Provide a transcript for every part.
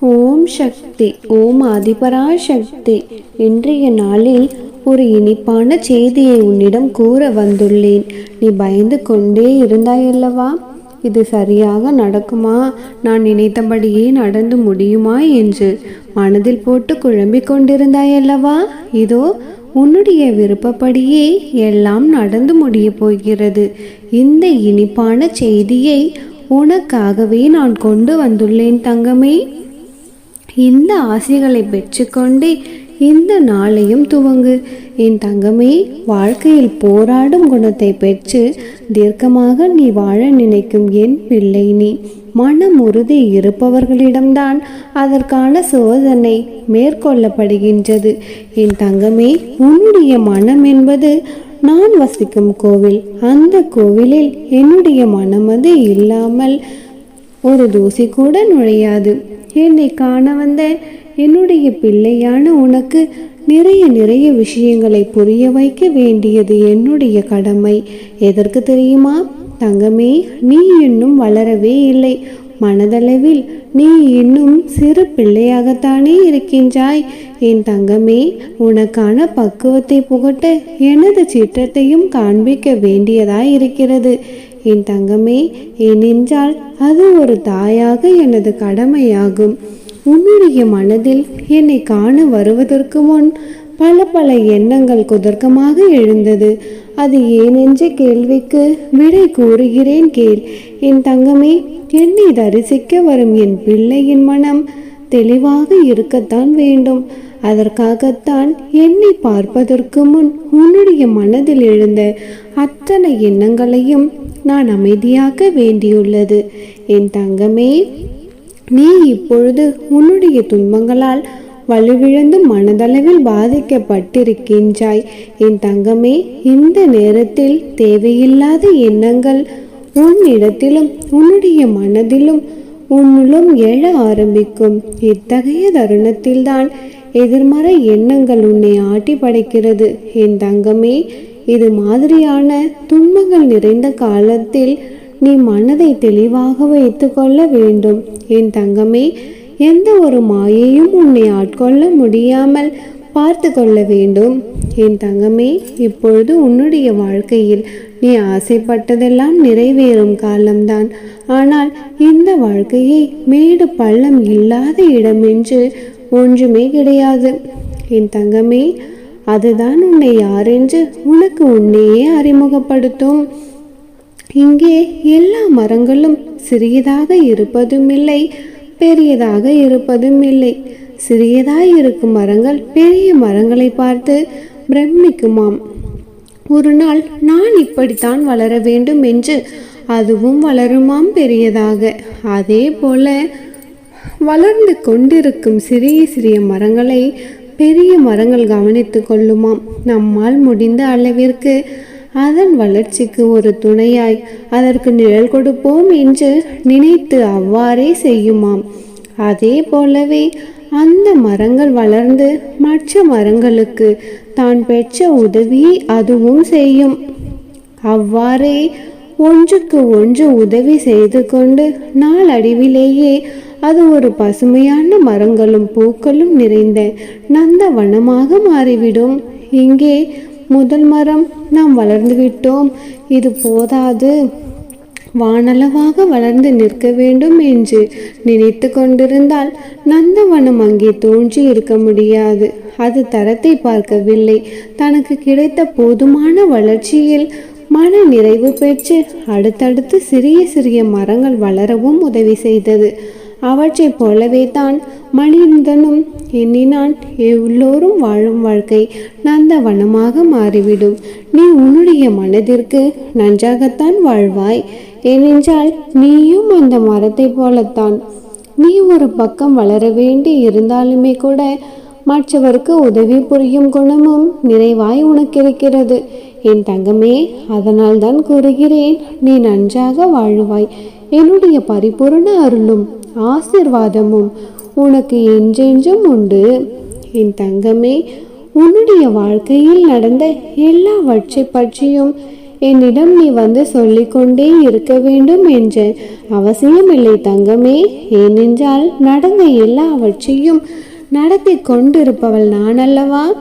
ஓம் சக்தி ஓம் ஆதிபரா சக்தி இன்றைய நாளில் ஒரு இனிப்பான செய்தியை உன்னிடம் கூற வந்துள்ளேன். நீ பயந்து கொண்டே இருந்தாயல்லவா? இது சரியாக நடக்குமா? நான் நினைத்தபடியே நடந்து முடியுமா என்று மனதில் போட்டு குழம்பிக் கொண்டிருந்தாயல்லவா? இதோ உன்னுடைய விருப்பப்படியே எல்லாம் நடந்து முடிய போகிறது. இந்த இனிப்பான செய்தியை உனக்காகவே நான் கொண்டு வந்துள்ளேன் தங்கமே. இந்த ஆசைகளை பெற்றுக்கொண்டே இந்த நாளையும் துவங்கு. என் தங்கமே வாழ்க்கையில் போராடும் குணத்தை பெற்று தீர்க்கமாக நீ வாழ நினைக்கும் என் பிள்ளை நீ. மனம் உறுதி இருப்பவர்களிடம்தான் அதற்கான சோதனை மேற்கொள்ளப்படுகின்றது. என் தங்கமே உன்னுடைய மனம் என்பது நான் வசிக்கும் கோவில். அந்த கோவிலில் என்னுடைய மனமது இல்லாமல் ஒரு தூசி கூட நுழையாது. என்னை காண வந்த என்னுடைய பிள்ளையான உனக்கு நிறைய நிறைய விஷயங்களை புரிய வைக்க வேண்டியது என்னுடைய கடமை. எதற்கு தெரியுமா? தங்கமே நீ இன்னும் வளரவே இல்லை. மனதளவில் நீ இன்னும் சிறு பிள்ளையாகத்தானே இருக்கின்றாய். என் தங்கமே உனக்கான பக்குவத்தை புகட்ட எனது சிற்றத்தையும் காண்பிக்க வேண்டியதாய் இருக்கிறது என் தங்கமே ஏனென்றால் அது ஒரு தாயாக எனது கடமையாகும். உன்னுடைய மனதில் என்னை காண வருவதற்கு முன் பல பல எண்ணங்கள் குதர்க்கமாக எழுந்தது. அது ஏனென்ற கேள்விக்கு விடை கூறுகிறேன் கேள். என் தங்கமே என்னை தரிசிக்க வரும் என் பிள்ளையின் மனம் தெளிவாக இருக்கத்தான் வேண்டும். அதற்காகத்தான் என்னை பார்ப்பதற்கு முன் உன்னுடைய மனதில் எழுந்த அத்தனை எண்ணங்களையும் நான் அமைதியாக்க வேண்டியுள்ளது. என் தங்கமே நீ இப்பொழுது உன்னுடைய துன்பங்களால் வலுவிழந்து மனதளவில் பாதிக்கப்பட்டிருக்கின்றாய். என் தங்கமே இந்த நேரத்தில் தேவையில்லாத எண்ணங்கள் உன்னிடத்திலும் உன்னுடைய மனதிலும் உன்னிலும் எழ ஆரம்பிக்கும். இத்தகைய தருணத்தில்தான் எதிர்மறை எண்ணங்கள் உன்னை ஆட்டி படைக்கிறது. என் தங்கமே இது மாதிரியான துன்பங்கள் நிறைந்த காலத்தில் நீ மனதை தெளிவாக வைத்துக்கொள்ள வேண்டும். என் தங்கமே எந்த ஒரு மாயையும் உன்னை ஆட்கொள்ள முடியாமல் பார்த்து கொள்ள வேண்டும். என் தங்கமே இப்பொழுது உன்னுடைய வாழ்க்கையில் நீ ஆசைப்பட்டதெல்லாம் நிறைவேறும் காலம்தான். ஆனால் இந்த வாழ்க்கையை மேடு பள்ளம் இல்லாத இடமென்று ஒன்றுமே கிடையாது. என் தங்கமே அதுதான் உன்னை யாரென்று உனக்கு உன்னையே அறிமுகப்படுத்தும். இங்கே எல்லா மரங்களும் சிறியதாக இருப்பதும் இல்லை பெரியதாக இருப்பதும் இல்லை சிறியதாய் இருக்கும் மரங்கள் பெரிய மரங்களை பார்த்து பிரமிக்குமாம். ஒரு நாள் நான் இப்படித்தான் வளர வேண்டும் என்று அதுவும் வளருமாம் பெரியதாக. அதே போல வளர்ந்து கொண்டிருக்கும் சிறிய சிறிய மரங்களை பெரிய மரங்கள் கவனித்து கொள்ளுமாம். நம்மால் முடிந்த அளவிற்கு அதன் வளர்ச்சிக்கு ஒரு துணையாய் அதற்கு நிழல் கொடுப்போம் என்று நினைத்து அவ்வாறே செய்யுமாம். அதே போலவே அந்த மரங்கள் வளர்ந்து மற்ற மரங்களுக்கு தான் பெற்ற உதவி அதுவும் செய்யும். அவ்வாறே ஒன்றுக்கு ஒன்று உதவி செய்து கொண்டு நாளடைவிலேயே அது ஒரு பசுமையான மரங்களும் பூக்களும் நிறைந்த நந்தவனமாக மாறிவிடும். இங்கே முதல் மரம் நாம் வளர்ந்து விட்டோம். இது போதாது. வானளவாக வளர்ந்து நிற்க வேண்டும் என்று நினைத்து கொண்டிருந்தால் நந்தவனம் அங்கே தோன்றி இருக்க முடியாது. அது தரத்தை பார்க்கவில்லை. தனக்கு கிடைத்த போதுமான வளர்ச்சியில் மன நிறைவு பெற்று அடுத்தடுத்து சிறிய சிறிய மரங்கள் வளரவும் உதவி செய்தது. அவற்றைப் போலவே தான் மனிதனும் எண்ணினான். எல்லோரும் வாழும் வாழ்க்கை நந்தவனமாக மாறிவிடும். நீ உன்னுடைய மனதிற்கு நன்றாகத்தான் வாழ்வாய். ஏனென்றால் நீயும் அந்த மரத்தைப் போலத்தான். நீ ஒரு பக்கம் வளர வேண்டி இருந்தாலுமே கூட மற்றவருக்கு உதவி புரியும் குணமும் நிறைவாய் உனக்கு இருக்கிறது என் தங்கமே அதனால் தான் கூறுகிறேன் நீ நன்றாக வாழுவாய். என்னுடைய பரிபூரண அருளும் ஆசிர்வாதமும் உனக்கு என்றென்றும் உண்டு. என் தங்கமே உன்னுடைய வாழ்க்கையில் நடந்த எல்லாவற்றை பற்றியும் என்னிடம் நீ வந்து சொல்லிக்கொண்டே இருக்க வேண்டும் என்ற அவசியமில்லை தங்கமே. ஏனென்றால் நடந்த எல்லாவற்றையும் நடத்தி கொண்டிருப்பவள் நான் அல்லவா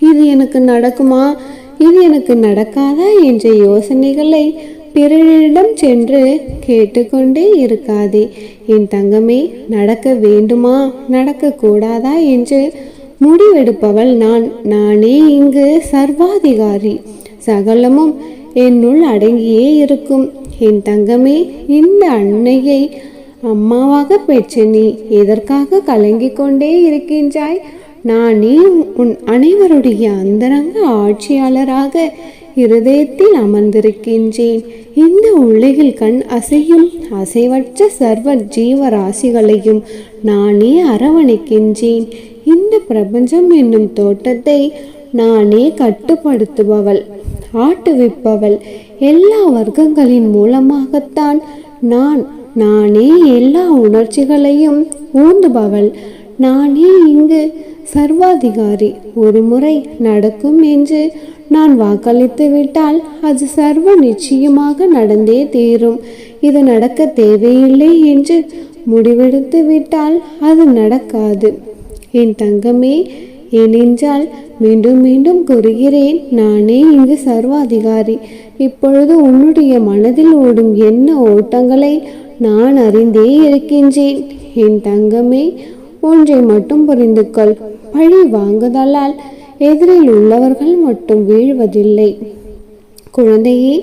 இது எனக்கு நடக்குமா? இது எனக்கு நடக்காதா? என்ற யோசனைகளை பிறரிடம் சென்று கேட்டுக்கொண்டே இருக்காதே. என் தங்கமே நடக்க வேண்டுமா? நடக்கக்கூடாதா என்று முடிவெடுப்பவள் நான். நானே இங்கு சர்வாதிகாரி. சகலமும் என்னுள் அடங்கியே இருக்கும். என் தங்கமே இந்த அன்னையை அம்மாவாக பெற்று நீ எதற்காக கலங்கிக் கொண்டே இருக்கின்றாய்? நானே உன் அனைவருடைய அந்தரங்க ஆட்சியாளராக இருதயத்தில் அமர்ந்திருக்கின்றேன். இந்த உலகில் கண் அசையும் அசைவற்ற சர்வ ஜீவராசிகளையும் நானே அரவணைக்கின்றேன். இந்த பிரபஞ்சம் என்னும் தோட்டத்தை நானே கட்டுப்படுத்துபவள் ஆட்டுவிப்பவள். எல்லா வர்க்கங்களின் மூலமாகத்தான் நான் நானே எல்லா உணர்ச்சிகளையும் ஊந்துபவள். நானே இங்கு சர்வாதிகாரி ஒரு முறை நடக்கும் என்று நான் வாக்களித்து விட்டால் அது சர்வ நிச்சயமாக நடந்தே தீரும். இது நடக்க தேவையில்லை என்று முடிவெடுத்து விட்டால் அது நடக்காது. என் தங்கமே ஏனென்றால் மீண்டும் மீண்டும் கூறுகிறேன் நானே இங்கு சர்வாதிகாரி. இப்பொழுது உன்னுடைய மனதில் ஓடும் என்ன ஓட்டங்களை நான் அறிந்தே இருக்கின்றேன். என் தங்கமே ஒன்றை மட்டும் புரிந்து கொள் பழி வாங்குதலால் எதிரில் உள்ளவர்கள் மட்டும் வீழ்வதில்லை. குழந்தையே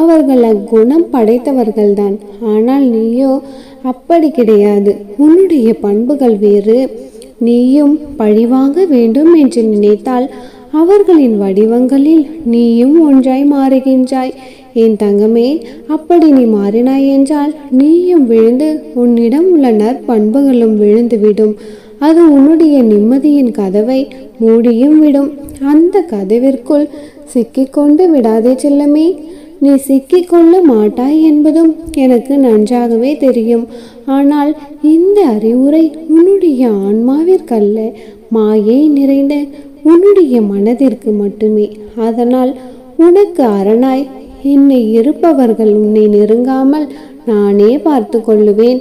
அவர்கள் அக்குணம் படைத்தவர்கள்தான். ஆனால் நீயோ அப்படி கிடையாது. உன்னுடைய பண்புகள் வேறு. நீயும் பழிவாங்க வேண்டும் என்று நினைத்தால் அவர்களின் வடிவங்களில் நீயும் ஒன்றாய் மாறுகின்றாய். என் தங்கமே அப்படி நீ மாறினாய் என்றால் நீயும் விழுந்து உன்னிடம் உள்ள நற்பண்புகளும் விழுந்துவிடும். அது உன்னுடைய நிம்மதியின் கதவை மூடியும் விடும். அந்த கதவிற்குள் சிக்கிக்கொண்டு விடாதே செல்லமே. நீ சிக்கிக்கொள்ள மாட்டாய் என்பதும் எனக்கு நன்றாகவே தெரியும். ஆனால் இந்த அறிவுரை உன்னுடைய ஆன்மாவிற்கல்ல மாயை நிறைந்த உன்னுடைய மனதிற்கு மட்டுமே. அதனால் உனக்கு அரணாய் என்னை இருப்பவர்கள் உன்னை நெருங்காமல் நானே பார்த்து கொள்ளுவேன்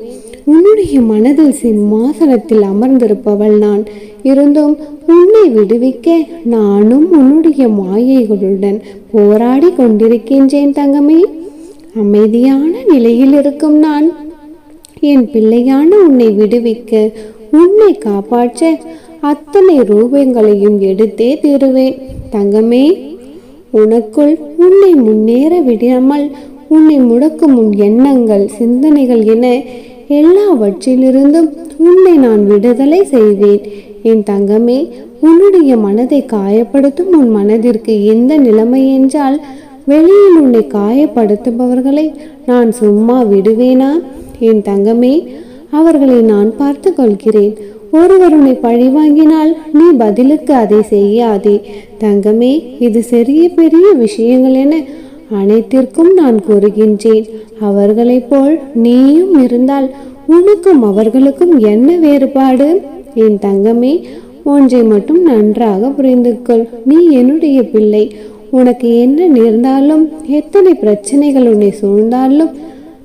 உன்னுடைய மனதில் சிம்மாசனத்தில் அமர்ந்திருப்பவள் நான். இருந்தும் உன்னை விடுவிக்க நானும் உன்னுடைய மாயைகளுடன் போராடி கொண்டிருக்கின்றேன் தங்கமே. அமைதியான நிலையில் இருக்கும் நான். என் பிள்ளையான உன்னை விடுவிக்க உன்னை காப்பாற்ற அத்தனை ரூபங்களையும் எடுத்தே தீருவேன். தங்கமே உனக்குள் உன்னை முன்னேற விடாமல் உன்னை முடக்கும் உன் எண்ணங்கள் சிந்தனைகள் என எல்லாவற்றிலிருந்தும் உன்னை நான் விடுதலை செய்வேன். என் தங்கமே உன்னுடைய மனதை காயப்படுத்தும் உன் மனதிற்கு எந்த நிலைமை என்றால் வெளியில் உன்னை காயப்படுத்துபவர்களை நான் சும்மா விடுவேனா? என் தங்கமே அவர்களை நான் பார்த்து கொள்கிறேன். ஒருவர் உன்னை பழிவாங்கினால் நீ பதிலுக்கு அதை செய்யாதே. தங்கமே இது சிறிய பெரிய விஷயங்கள் என அனைத்திற்கும் நான் கூறுகின்றேன். அவர்களைப் போல் நீயும் இருந்தால் உனக்கும் அவர்களுக்கும் என்ன வேறுபாடு? என் தங்கமே ஒன்றை மட்டும் நன்றாக புரிந்து கொள் நீ என்னுடைய பிள்ளை. உனக்கு என்ன நேர்ந்தாலும் எத்தனை பிரச்சனைகள் உன்னை சூழ்ந்தாலும்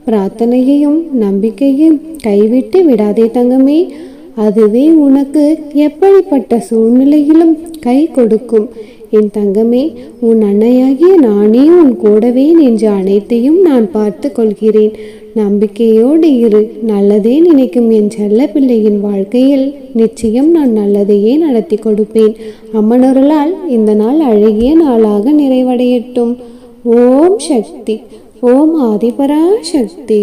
பிரார்த்தனையையும் நம்பிக்கையும் கைவிட்டு விடாதே தங்கமே. அதுவே உனக்கு எப்படிப்பட்ட சூழ்நிலையிலும் கை கொடுக்கும். என் தங்கமே உன் அன்னையாகிய நானே உன் கூடவே நின்று அனைத்தையும் நான் பார்த்து கொள்கிறேன். நம்பிக்கையோடு இரு நல்லதே நினைக்கும் என் செல்ல பிள்ளையின் வாழ்க்கையில் நிச்சயம் நான் நல்லதையே நடத்தி கொடுப்பேன். அம்மனொருளால் இந்த நாள் அழகிய நாளாக நிறைவடையட்டும். ஓம் சக்தி ஓம் ஆதிபரா சக்தி